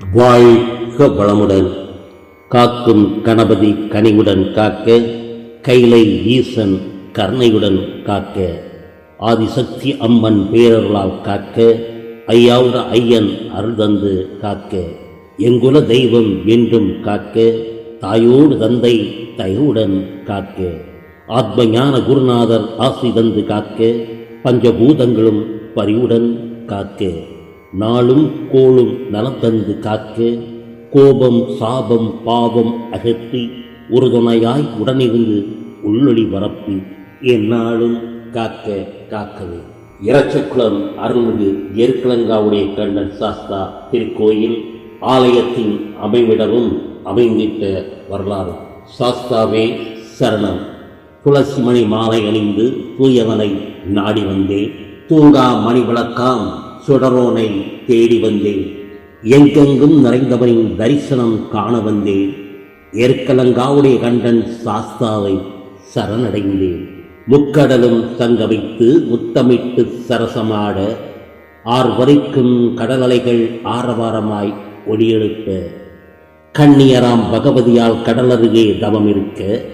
வாழ்க வளமுடன். காக்கும் கணபதி கனிவுடன் காக்க கைலை ஈசன் கருணையுடன் காக்க ஆதிசக்தி அம்மன் பேரருளால் காக்க ஐயாவுட ஐயன் அருள் தந்து காக்க எங்குல தெய்வம் என்றும் காக்க தாயோடு தந்தை தயவுடன் காக்க ஆத்ம ஞான குருநாதர் ஆசி தந்து காக்க பஞ்சபூதங்களும் பரிவுடன் காக்க. நாளும் கோளும் நலத்தந்து காக்க கோபம் சாபம் பாவம் அகற்றி உறுதுணையாய் உடனிருந்து உள்ளொளி பரப்பி எந்நாளும் காக்க காக்கவே. இரச்சக்குளம் அருள்மிகு ஏற்கலங்காவுடைய கண்ணன் சாஸ்தா திருக்கோயில் ஆலயத்தின் அமைவிடமும் அமைந்திட்ட வரலாறு. சாஸ்தாவே சரணம். துளசி மணி மாலை அணிந்து தூயவனை நாடி வந்தே. தூங்கா மணி விளக்காம் சுடரோனை தேடி வந்தேன். எங்கெங்கும் நிறைந்தவனின் தரிசனம் காண வந்தேன். ஏற்கலங்காவுடைய கண்டன் சாஸ்தாவை சரணடைந்தேன். முக்கடலும் தங்க வைத்து முத்தமிட்டு சரசமாட ஆர்வரைக்கும் கடலலைகள் ஆரவாரமாய் ஒளியெழுப்ப. கண்ணியராம் பகவதியால் கடலருகே தவம் இருக்க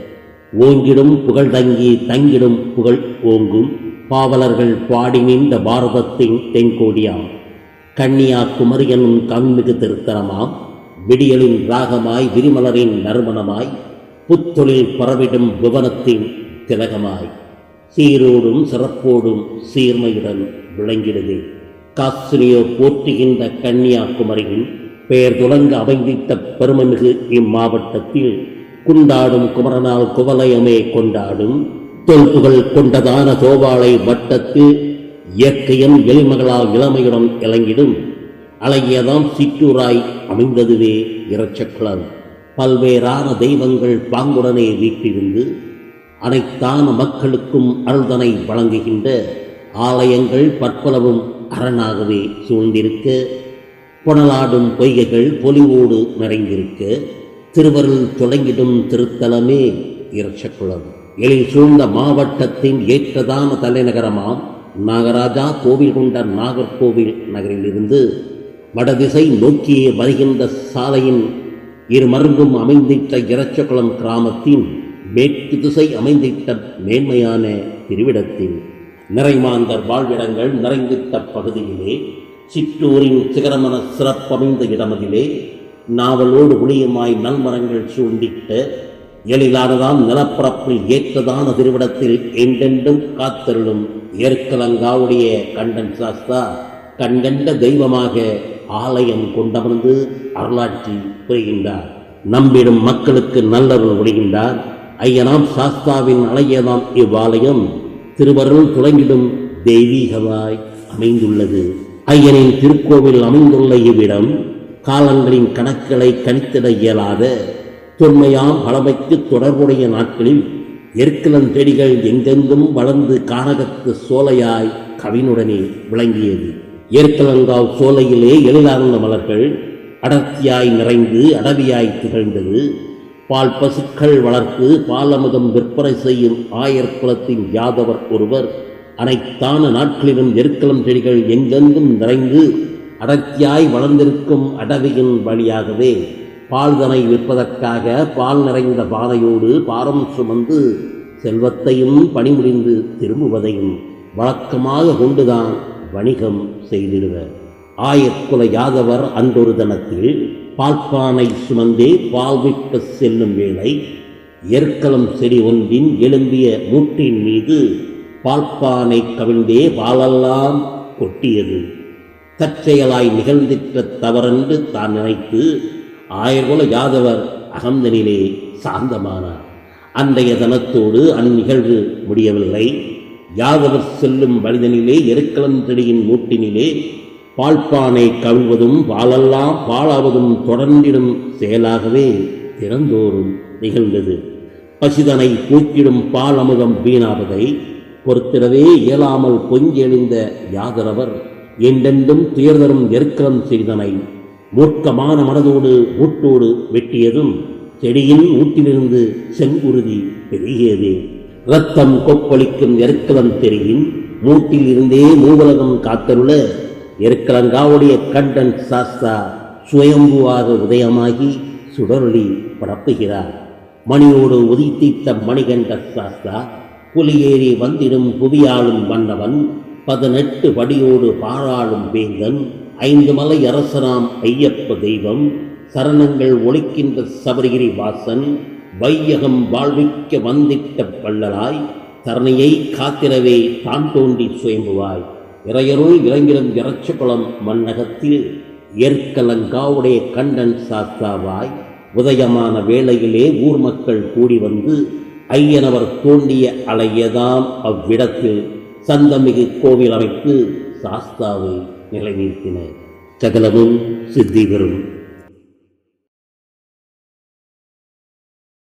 ஓங்கிடும் புகழ் தங்கி தங்கிடும் புகழ் ஓங்கும் பாவலர்கள் பாடி நின்ற பாரதத்தின் தென்கோடியாம் கன்னியா குமரியனும் கண்மிகு திருத்தனமாம் விடியலின் ராகமாய் விரிமலரின் நறுமணமாய் புத்தொழில் பரவிடும் புவனத்தின் திலகமாய். சீரோடும் சிறப்போடும் சீர்மையுடன் விளங்கிடுது. காசினியோ போற்றுகின்ற கன்னியாகுமரியில் பெயர் தொடங்க அமைந்திட்ட பெருமைமிகு இம்மாவட்டத்தில் குண்டாடும் குமரனால் குவலயமே கொண்டாடும் தொல்புகள் கொண்டதான தோவாளை வட்டத்து இயற்கையின் எளிமகளால் இளமையுடன் இலங்கிடும். அழகியதாம் சிற்றூராய் அமைந்ததுவே இரட்சக்குளம். பல்வேறான தெய்வங்கள் பாங்குடனே வீட்டிருந்து அனைத்தான மக்களுக்கும் அருள்தனை வழங்குகின்ற ஆலயங்கள் பற்பலவும் அரணாகவே சூழ்ந்திருக்க புனலாடும் பொய்கைகள் பொலிவோடு நிறைந்திருக்க திருவருள் தொடங்கிடும் திருத்தலமே இரட்சக்குளம். எழில் சூழ்ந்த மாவட்டத்தின் ஏற்றதான தலைநகரமாம் நாகராஜா கோவில் கொண்ட நாகர்கோவில் நகரிலிருந்து வடதிசை நோக்கியே வருகின்ற சாலையின் இருமருங்கும் அமைந்திட்ட இரச்சகுளம் கிராமத்தின் மேற்கு திசை அமைந்திட்ட மேன்மையான திருவிடத்தில் நிறைமாந்தர் வாழ்விடங்கள் நிறைந்திட்ட பகுதியிலே சிற்றூரின் சிகரமன சிறப்பமைந்த இடமதிலே நாவலோடு ஒளியுமாய் நல்மரங்கள் சூண்டிட்ட எழிலானதாம் நிலப்பரப்பில் ஏற்றதான திருவிடத்தில் என்றென்றும் காத்தருளும் ஏற்கலங்காவுடைய கண்டன் சாஸ்தா கண்கண்ட தெய்வமாக ஆலயம் கொண்டமர்ந்து அருளாட்சி புரிகின்றார். நம்பிடும் மக்களுக்கு நல்லருள் ஒழிகின்றார் ஐயனாம் சாஸ்தாவின் அலையதாம் இவ்வாலயம் திருவருள் துளங்கிடும் தெய்வீகமாய் அமைந்துள்ளது. ஐயனின் திருக்கோவில் அமைந்துள்ள இவ்விடம் காலங்களின் கணக்குகளை கணித்திட இயலாத தொன்மையாம் பழமைக்கு தொடர்புடைய நாட்களில் எற்கிளம் செடிகள் எங்கெங்கும் வளர்ந்து கானகத்து சோலையாய் கவினுடனே விளங்கியது. ஏற்கலங்காவ் சோலையிலே எழிலார்ந்த மலர்கள் அடர்த்தியாய் நிறைந்து அடவியாய் திகழ்ந்தது. பால் பசுக்கள் வளர்த்து பாலமுதம் விற்பனை செய்யும் ஆயர் குலத்தின் யாதவர் ஒருவர் அனைத்தான நாட்களிலும் எருக்கலம் செடிகள் எங்கெங்கும் நிறைந்து அடர்த்தியாய் வளர்ந்திருக்கும் அடவியின் வழியாகவே பால்தனை விற்பதற்காக பால் நிறைந்த பாதையோடு பாரம் சுமந்து செல்வத்தையும் பணிமுடிந்து திரும்புவதையும் வழக்கமாக கொண்டுதான் வணிகம் செய்திடுவர். ஆயக்குல யாதவர் அன்றொரு தினத்தில் பால்பானை சுமந்தே பால் விற்க செல்லும் வேளை எற்களம் செடி ஒன்றின் எழும்பிய மூட்டின் மீது பால்பானை கவிழ்ந்தே பாலெல்லாம் கொட்டியது. தற்செயலாய் நிகழ்ந்திட்ட தவறென்று தான் நினைத்து ஆயர்குல யாதவர் அகந்தனிலே சாந்தமானார். அன்றைய தனத்தோடு அந்நிகழ்வு முடியவில்லை. யாதவர் செல்லும் வழிதனிலே எருக்களம் செடியின் மூட்டினிலே பால்பானை கவிழ்வதும் பாலெல்லாம் பாலாவதும் தொடர்ந்திடும் செயலாகவே திறந்தோறும் நிகழ்ந்தது. பசிதனை பூக்கிடும் பால் அமுதம் வீணாவதை பொறுத்திடவே இயலாமல் பொங்கெழிந்த யாதரவர் என்றென்றும் துயர்தரும் எருக்கலம் செய்தனை மூர்க்கமான மனதோடு ஊட்டோடு வெட்டியதும் செடியின் ஊட்டிலிருந்து செங்குருதி பெருகியது. இரத்தம் கொப்பளிக்கும் எருக்கலம் தெரியும். மூட்டில் இருந்தே மூவலகம் காத்தருள எருக்கலங்காவுடைய கண்டன் சாஸ்தா சுயம்புவாக உதயமாகி சுடரொளி பரப்புகிறார். மணியோடு உதித்தித்த மணிகண்ட சாஸ்தா புலியேறி வந்திடும் புவியாளும் மன்னவன் பதினெட்டு படியோடு பாராளும் வேந்தன் ஐந்து மலை அரசராம் ஐயப்ப தெய்வம் சரணங்கள் ஒழிக்கின்ற சபரிகிரி வாசன் வையகம் வாழ்விக்க வந்திட்ட பள்ளலாய் தரணியை காத்திரவே தான் தோண்டி சுயம்புவாய். இறையருள் இளைஞரும் இறச்சகுளம் மன்னகத்தில் ஏற்கலங்காவுடைய கண்டன் சாஸ்தாவாய் உதயமான வேளையிலே ஊர் மக்கள் கூடி வந்து ஐயனவர் தோண்டிய அலையதாம் அவ்விடத்தில் சந்தமிகு கோவில் அமைத்து சாஸ்தாவை. நிலைநிறுத்தின சகலமும் சித்தி பெறும்